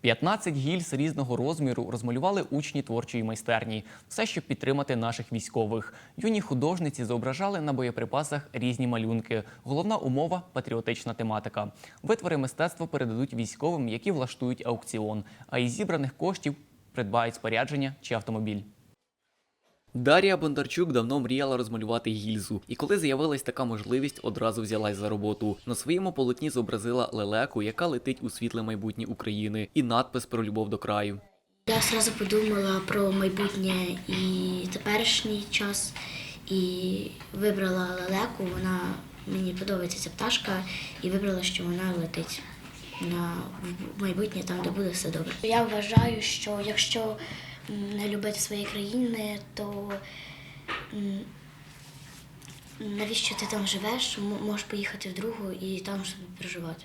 15 гільз різного розміру розмалювали учні творчої майстерні. Все, щоб підтримати наших військових. Юні художниці зображали на боєприпасах різні малюнки. Головна умова патріотична тематика. Витвори мистецтва передадуть військовим, які влаштують аукціон. А із зібраних коштів придбають спорядження чи автомобіль. Дар'я Бондарчук давно мріяла розмалювати гільзу, і коли з'явилась така можливість, одразу взялась за роботу. На своєму полотні зобразила лелеку, яка летить у світле майбутнє України, і надпис про любов до краю. Я одразу подумала про майбутнє і теперішній час, і вибрала лелеку. Вона мені подобається ця пташка, і вибрала, що вона летить на майбутнє, там, де буде все добре. Я вважаю, що якщо не любити свої країни, то навіщо ти там живеш? Можеш поїхати в другу і там собі проживати.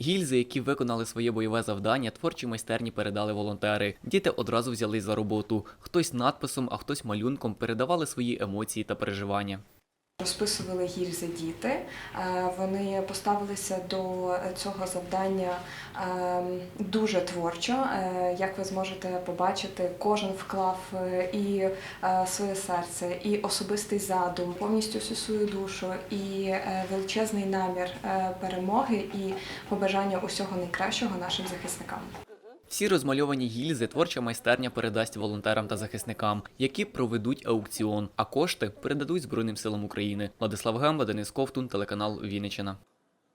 Гільзи, які виконали своє бойове завдання, творчі майстерні передали волонтери. Діти одразу взялись за роботу. Хтось надписом, а хтось малюнком передавали свої емоції та переживання. Розписували гільзи діти. Е, Вони поставилися до цього завдання е, дуже творчо. Е, Як ви зможете побачити, кожен вклав е, і своє серце, і особистий задум, повністю всю свою душу, і величезний намір перемоги, і побажання усього найкращого нашим захисникам. Всі розмальовані гільзи творча майстерня передасть волонтерам та захисникам, які проведуть аукціон, а кошти передадуть Збройним силам України. Владислав Гемба, Денис Ковтун, телеканал Вінниччина.